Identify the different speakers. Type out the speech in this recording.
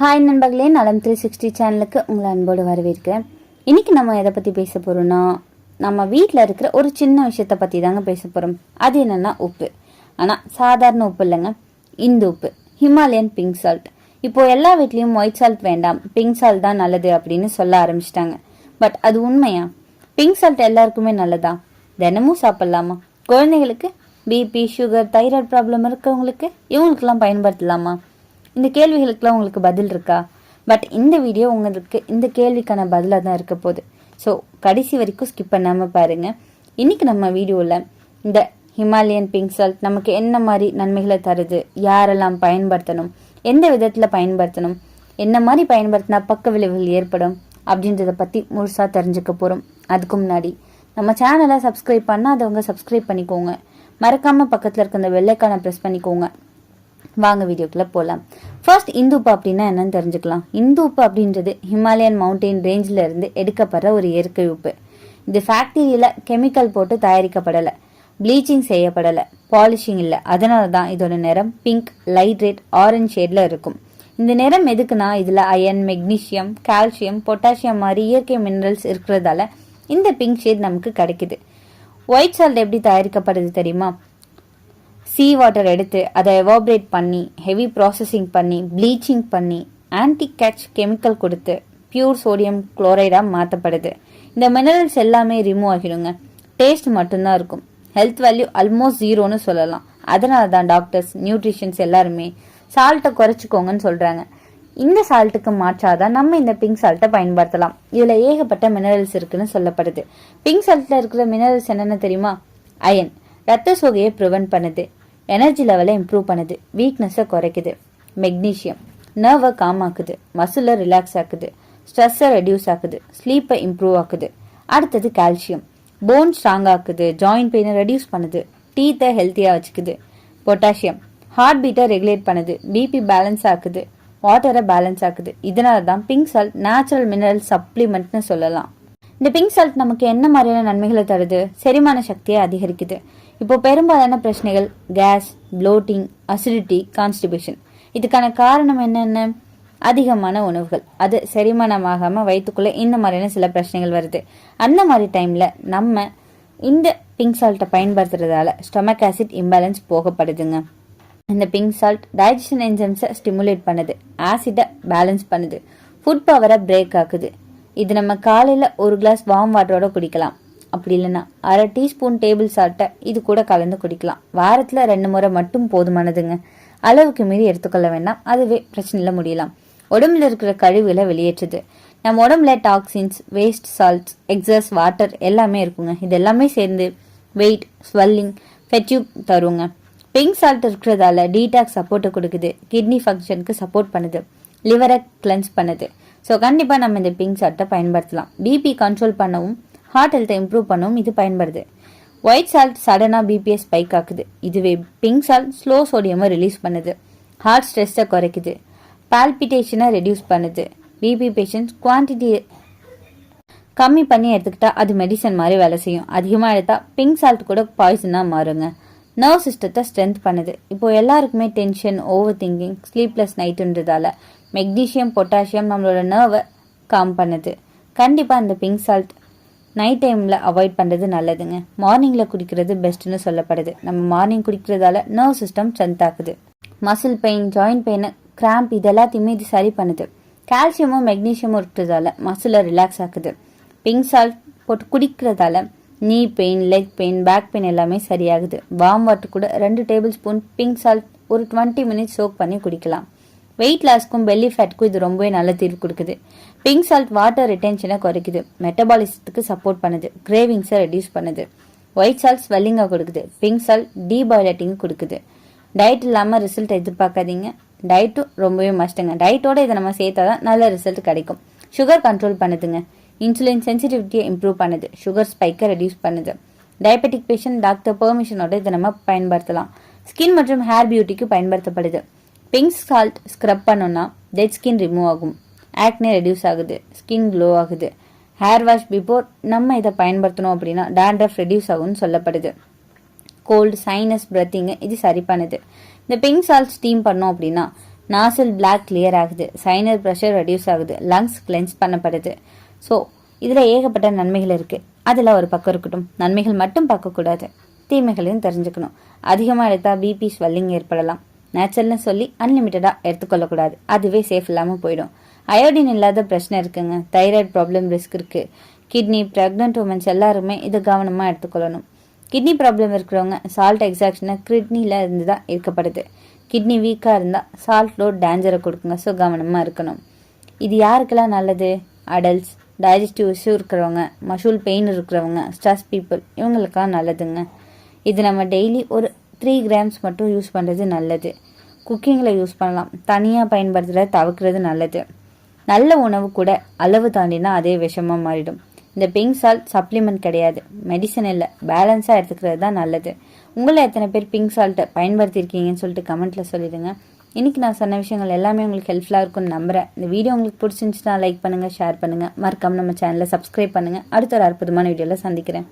Speaker 1: Hi நண்பர்களே நலம் three sixty சேனலுக்கு உங்களை அன்போடு வரவேற்கிறேன். இன்னைக்கு நம்ம எதை பற்றி பேச போகிறோம்னா நம்ம வீட்டில் இருக்கிற ஒரு சின்ன விஷயத்தை பற்றி தாங்க பேச போகிறோம் அது என்னென்னா உப்பு. ஆனால் சாதாரண உப்பு இல்லைங்க. இந்த உப்பு. ஹிமாலயன் பிங்க் சால்ட் இப்போ எல்லா வீட்லேயும் ஒயிட் சால்ட் வேண்டாம். பிங்க் சால்ட் தான் நல்லது அப்படின்னு சொல்ல ஆரம்பிச்சிட்டாங்க. பட் அது உண்மையா? பிங்க் சால்ட் எல்லாருக்குமே நல்லதா? தினமும் சாப்பிட்லாமா? குழந்தைகளுக்கு பிபி சுகர் தைராய்டு ப்ராப்ளம் இருக்கவங்களுக்கு இவங்களுக்கெல்லாம் பயன்படுத்தலாமா? இந்த கேள்விகளுக்கெல்லாம் உங்களுக்கு பதில் இருக்கா? பட் இந்த வீடியோ உங்களுக்கு இந்த கேள்விக்கான பதிலாக தான் இருக்க போகுது. ஸோ கடைசி வரைக்கும் ஸ்கிப் பண்ணாமல் பாருங்கள் இன்றைக்கி நம்ம வீடியோவில் இந்த ஹிமாலயன் பிங்க் சால்ட் நமக்கு என்ன மாதிரி நன்மைகளை தருது? யாரெல்லாம் பயன்படுத்தணும்? எந்த விதத்தில் பயன்படுத்தணும்? என்ன மாதிரி பயன்படுத்தினா பக்க விளைவுகள் ஏற்படும்? அப்படின்றத பற்றி முழுசாக தெரிஞ்சுக்க போகிறோம் அதுக்கு முன்னாடி நம்ம சேனலை சப்ஸ்கிரைப் பண்ணாதவங்க சப்ஸ்கிரைப் பண்ணிக்கோங்க. மறக்காமல் பக்கத்தில் இருக்க அந்த வெள்ளைக்கான ப்ரெஸ் பண்ணிக்கோங்க. வாங்க வீடியோக்குள்ள போகலாம் ஃபர்ஸ்ட் இந்து உப்பு அப்படின்னா என்னன்னு தெரிஞ்சுக்கலாம். இந்து உப்பு அப்படின்றது ஹிமாலயன் மவுண்டெயின் ரேஞ்சில் இருந்து எடுக்கப்படுற ஒரு இயற்கை உப்பு. இது ஃபேக்டரியில் கெமிக்கல் போட்டு தயாரிக்கப்படலை. ப்ளீச்சிங் செய்யப்படலை. பாலிஷிங் இல்லை. அதனால தான் இதோட நிறம் பிங்க் லைட் ரெட் ஆரஞ்ச் ஷேடில் இருக்கும். இந்த நிறம் எதுக்குன்னா இதில் அயன் மெக்னீசியம் கால்சியம் பொட்டாசியம் மாதிரி இயற்கை மினரல்ஸ் இருக்கிறதால இந்த பிங்க் ஷேட் நமக்கு கிடைக்குது. ஒயிட் சால்ட் எப்படி தயாரிக்கப்படுது தெரியுமா? சீ வாட்டர் எடுத்து அதை எவாபரேட் பண்ணி ஹெவி ப்ராசஸிங் பண்ணி ப்ளீச்சிங் பண்ணி ஆன்டி கேட்ச் கெமிக்கல் கொடுத்து பியூர் சோடியம் குளோரைடாக மாற்றப்படுது இந்த மினரல்ஸ் எல்லாமே ரிமூவ் ஆகிடுங்க. டேஸ்ட் மட்டும்தான் இருக்கும். ஹெல்த் வேல்யூ ஆல்மோஸ்ட் ஜீரோன்னு சொல்லலாம். அதனால தான் டாக்டர்ஸ் நியூட்ரிஷன்ஸ் எல்லாருமே சால்ட்டை குறைச்சிக்கோங்கன்னு சொல்கிறாங்க இந்த சால்ட்டுக்கு மாற்றாதான் நம்ம இந்த பிங்க் சால்ட்டை பயன்படுத்தலாம். இதில் ஏகப்பட்ட மினரல்ஸ் இருக்குன்னு சொல்லப்படுது. பிங்க் சால்ட்டில் இருக்கிற மினரல்ஸ் என்னென்ன தெரியுமா? அயன் ரத்த சோகையை ப்ரிவென்ட் பண்ணுது. எனர்ஜி லெவலை இம்ப்ரூவ் பண்ணுது. வீக்னஸை குறைக்குது. மெக்னீஷியம் நர்வை காம் ஆக்குது. மசிலை ரிலாக்ஸ் ஆக்குது. ஸ்ட்ரெஸ்ஸை ரெடியூஸ் ஆக்குது. ஸ்லீப்பை இம்ப்ரூவ் ஆக்குது. அடுத்தது கால்சியம் போன் ஸ்ட்ராங் ஆக்குது. ஜாயிண்ட் பெயினை ரெடியூஸ் பண்ணுது. டீத்தை ஹெல்த்தியாக வச்சுக்குது. பொட்டாசியம் ஹார்ட் பீட்டை ரெகுலேட் பண்ணுது. பிபி பேலன்ஸ் ஆக்குது. வாட்டரை பேலன்ஸ் ஆக்குது. இதனால தான் பிங்க் சால்ட் நேச்சுரல் மினரல் சப்ளிமெண்ட்னு சொல்லலாம். இந்த பிங்க் சால்ட் நமக்கு என்ன மாதிரியான நன்மைகளை தருது? செரிமான சக்தியை அதிகரிக்குது. இப்போ பெரும்பாலான பிரச்சனைகள் கேஸ் ப்ளோட்டிங் அசிடிட்டி கான்ஸ்டிபேஷன் இதுக்கான காரணம் என்னென்ன? அதிகமான உணவுகள். அது செரிமானமாகாம வயிற்றுக்குள்ள இந்த மாதிரியான சில பிரச்சனைகள் வருது. அந்த மாதிரி டைம்ல நம்ம இந்த பிங்க் சால்ட்டை பயன்படுத்துறதால ஸ்டொமக் ஆசிட் இம்பேலன்ஸ் போகப்படுதுங்க. இந்த பிங்க் சால்ட் டைஜஷன் என்ஜம்ஸை ஸ்டிமுலேட் பண்ணுது. ஆசிடை பேலன்ஸ் பண்ணுது. ஃபுட் பவரை பிரேக் ஆக்குது. இது நம்ம காலையில் ஒரு கிளாஸ் வார்ம் வாட்டரோட குடிக்கலாம். அப்படி இல்லைன்னா அரை டீஸ்பூன் டேபிள் சால்ட்டை இது கூட கலந்து குடிக்கலாம். வாரத்தில் ரெண்டு முறை மட்டும் போதுமானதுங்க. அளவுக்கு மீறி எடுத்துக்கொள்ள வேண்டாம் அதுவே பிரச்சனையில் முடியலாம். உடம்புல இருக்கிற கழிவுகளை வெளியேற்றுது. நம்ம உடம்புல toxins waste salts excess water எல்லாமே இருக்குங்க. இது எல்லாமே சேர்ந்து வெயிட் ஸ்வெல்லிங் ஃபெட்யூப் தருங்க. பிங்க் சால்ட் இருக்கிறதால டீடாக்ஸ் சப்போர்ட்டை கொடுக்குது. கிட்னி ஃபங்க்ஷனுக்கு சப்போர்ட் பண்ணுது. லிவரை கிளென்ஸ் பண்ணுது. ஸோ கண்டிப்பாக நம்ம இந்த பிங்க் சால்ட்டை பயன்படுத்தலாம். பிபி கண்ட்ரோல் பண்ணவும் ஹார்ட் ஹெல்த்தை இம்ப்ரூவ் பண்ணவும் இது பயன்படுது. ஒயிட் சால்ட் சடனாக பிபிஎஸ் ஸ்பைக் ஆக்குது. இதுவே பிங்க் சால்ட் ஸ்லோ சோடியமை ரிலீஸ் பண்ணுது. ஹார்ட் ஸ்ட்ரெஸ்ஸை குறைக்குது. பால்பிட்டேஷனை ரெடியூஸ் பண்ணுது. பிபி பேஷண்ட்ஸ் குவான்டிட்டி கம்மி பண்ணி எடுத்துக்கிட்டா அது மெடிசன் மாதிரி வேலை செய்யும். அதிகமாக எடுத்தால் பிங்க் சால்ட் கூட பாய்சனாக மாறுங்க. நர்வ் சிஸ்டத்தை ஸ்ட்ரென்த் பண்ணுது. இப்போது எல்லாருக்குமே டென்ஷன் ஓவர் திங்கிங் ஸ்லீப்லெஸ் நைட்டுன்றதால மெக்னீஷியம் பொட்டாசியம் நம்மளோட நர்வை காம் பண்ணுது. கண்டிப்பாக அந்த பிங்க் சால்ட் நைட் டைமில் அவாய்ட் பண்ணுறது நல்லதுங்க. மார்னிங்கில் குடிக்கிறது பெஸ்ட்டுன்னு சொல்லப்படுது. நம்ம மார்னிங் குடிக்கிறதால நர்வ் சிஸ்டம் ஸ்ட்ரென்த் ஆகுது. Muscle pain joint pain cramp இது எல்லாத்தையுமே இது சரி பண்ணுது. கால்சியமும் மெக்னீஷியமும் இருக்கிறதால மசிலை ரிலாக்ஸ் ஆகுது பிங்க் சால்ட் போட்டு குடிக்கிறதால knee pain leg pain back pain எல்லாமே சரியாகுது. வார்ம் வாட்டர் கூட ரெண்டு டேபிள் ஸ்பூன் பிங்க் சால்ட் ஒரு டுவெண்ட்டி மினிட்ஸ் சோக் பண்ணி குடிக்கலாம். வெயிட் லாஸ்க்கும் பெல்லி ஃபேட்க்கும் இது ரொம்பவே நல்ல தீர்வு கொடுக்குது. பிங்க் சால்ட் வாட்டர் ரிட்டென்ஷனை குறைக்குது. மெட்டபாலிசத்துக்கு சப்போர்ட் பண்ணுது. கிரேவிங்ஸை ரெடியூஸ் பண்ணுது. ஒயிட் சால்ட் ஸ்வெல்லிங்காக கொடுக்குது. பிங்க் சால்ட் டீபாய்லட்டிங் கொடுக்குது. டயட் இல்லாமல் ரிசல்ட் எதிர்பார்க்காதீங்க. டயட்டும் ரொம்பவே மஸ்ட்டுங்க டயட்டோட இதை நம்ம சேர்த்தா தான் நல்ல ரிசல்ட் கிடைக்கும். சுகர் கண்ட்ரோல் பண்ணுதுங்க. இன்சுலின் சென்சிட்டிவிட்டியை இம்ப்ரூவ் பண்ணுது. சுகர் ஸ்பைக்கை ரெடியூஸ் பண்ணுது. டயபெட்டிக் பேஷண்ட் டாக்டர் பெர்மிஷனோட இதை நம்ம பயன்படுத்தலாம். ஸ்கின் மற்றும் ஹேர் பியூட்டிக்கு பயன்படுத்தப்படுது. பிங்க் சால்ட் ஸ்க்ரப் பண்ணோன்னா டெட் ஸ்கின் ரிமூவ் ஆகும். ஆக்னே ரெடியூஸ் ஆகுது. ஸ்கின் க்ளோ ஆகுது. ஹேர் வாஷ் பிஃபோர் நம்ம இதை பயன்படுத்தணும் அப்படின்னா டேண்ட்ரஃப் ரெடியூஸ் ஆகும்னு சொல்லப்படுது. கோல்டு சைனஸ் பிரத்திங்கு இது சரி பண்ணுது. இந்த பிங்க் சால்ட் ஸ்டீம் பண்ணோம் அப்படின்னா நாசல் பிளாக் கிளியர் ஆகுது. சைனர் ப்ரெஷர் ரெடியூஸ் ஆகுது. லங்ஸ் கிளென்ஸ் பண்ணப்படுது. ஸோ இதில் ஏகப்பட்ட நன்மைகள் இருக்குது அதில் ஒரு பக்கம் இருக்கட்டும். நன்மைகள் மட்டும் பார்க்கக்கூடாது. தீமைகளையும் தெரிஞ்சுக்கணும். அதிகமாக எடுத்தால் பிபி ஸ்வெல்லிங் ஏற்படலாம். நேச்சுரல்னு சொல்லி அன்லிமிட்டடாக எடுத்துக்கொள்ளக்கூடாது. அதுவே சேஃப் இல்லாமல் போயிடும். அயோடின் இல்லாத பிரச்சனை இருக்குங்க. தைராய்டு ப்ராப்ளம் ரிஸ்க் இருக்குது கிட்னி ப்ரெக்னென்ட் உமன்ஸ் எல்லாருமே இதை கவனமாக எடுத்துக்கொள்ளணும். கிட்னி ப்ராப்ளம் இருக்கிறவங்க சால்ட் எக்ஸாக்ஷனை கிட்னியில் இருந்து தான் இருக்கப்படுது கிட்னி வீக்காக இருந்தால் சால்ட் லோட் டேஞ்சரை கொடுக்குங்க. ஸோ கவனமாக இருக்கணும். இது யாருக்கெல்லாம் நல்லது? அடல்ட்ஸ் டைஜஸ்டிவ் இஷ்யூ இருக்கிறவங்க மஷூல் பெயின் இருக்கிறவங்க ஸ்ட்ரெஸ் பீப்புள் இவங்களுக்கெல்லாம் நல்லதுங்க. இது நம்ம டெய்லி ஒரு த்ரீ கிராம்ஸ் மட்டும் யூஸ் பண்ணுறது நல்லது. குக்கிங்கில் யூஸ் பண்ணலாம். தனியாக பயன்படுத்துகிறத தவிர்க்கிறது நல்லது. நல்ல உணவு கூட அளவு தாண்டினா அதே விஷமாக மாறிடும். இந்த பிங்க் சால்ட் சப்ளிமெண்ட் கிடையாது. மெடிசன் இல்லை. பேலன்ஸாக எடுத்துக்கிறது தான் நல்லது. உங்களை எத்தனை பேர் பிங்க் சால்ட்டை பயன்படுத்தியிருக்கீங்கன்னு சொல்லிட்டு கமெண்ட்டில் சொல்லிடுங்க. இன்றைக்கி நான் சொன்ன விஷயங்கள் எல்லாமே உங்களுக்கு ஹெல்ப்ஃபுல்லாக இருக்கும்னு நம்புகிறேன் இந்த வீடியோ உங்களுக்கு பிடிச்சிருந்துச்சுன்னா லைக் பண்ணுங்கள் ஷேர் பண்ணுங்கள் மறக்காம நம்ம சேனலை சப்ஸ்கிரைப் பண்ணுங்கள் அடுத்த ஒரு அற்புதமான வீடியோவில் சந்திக்கிறேன்.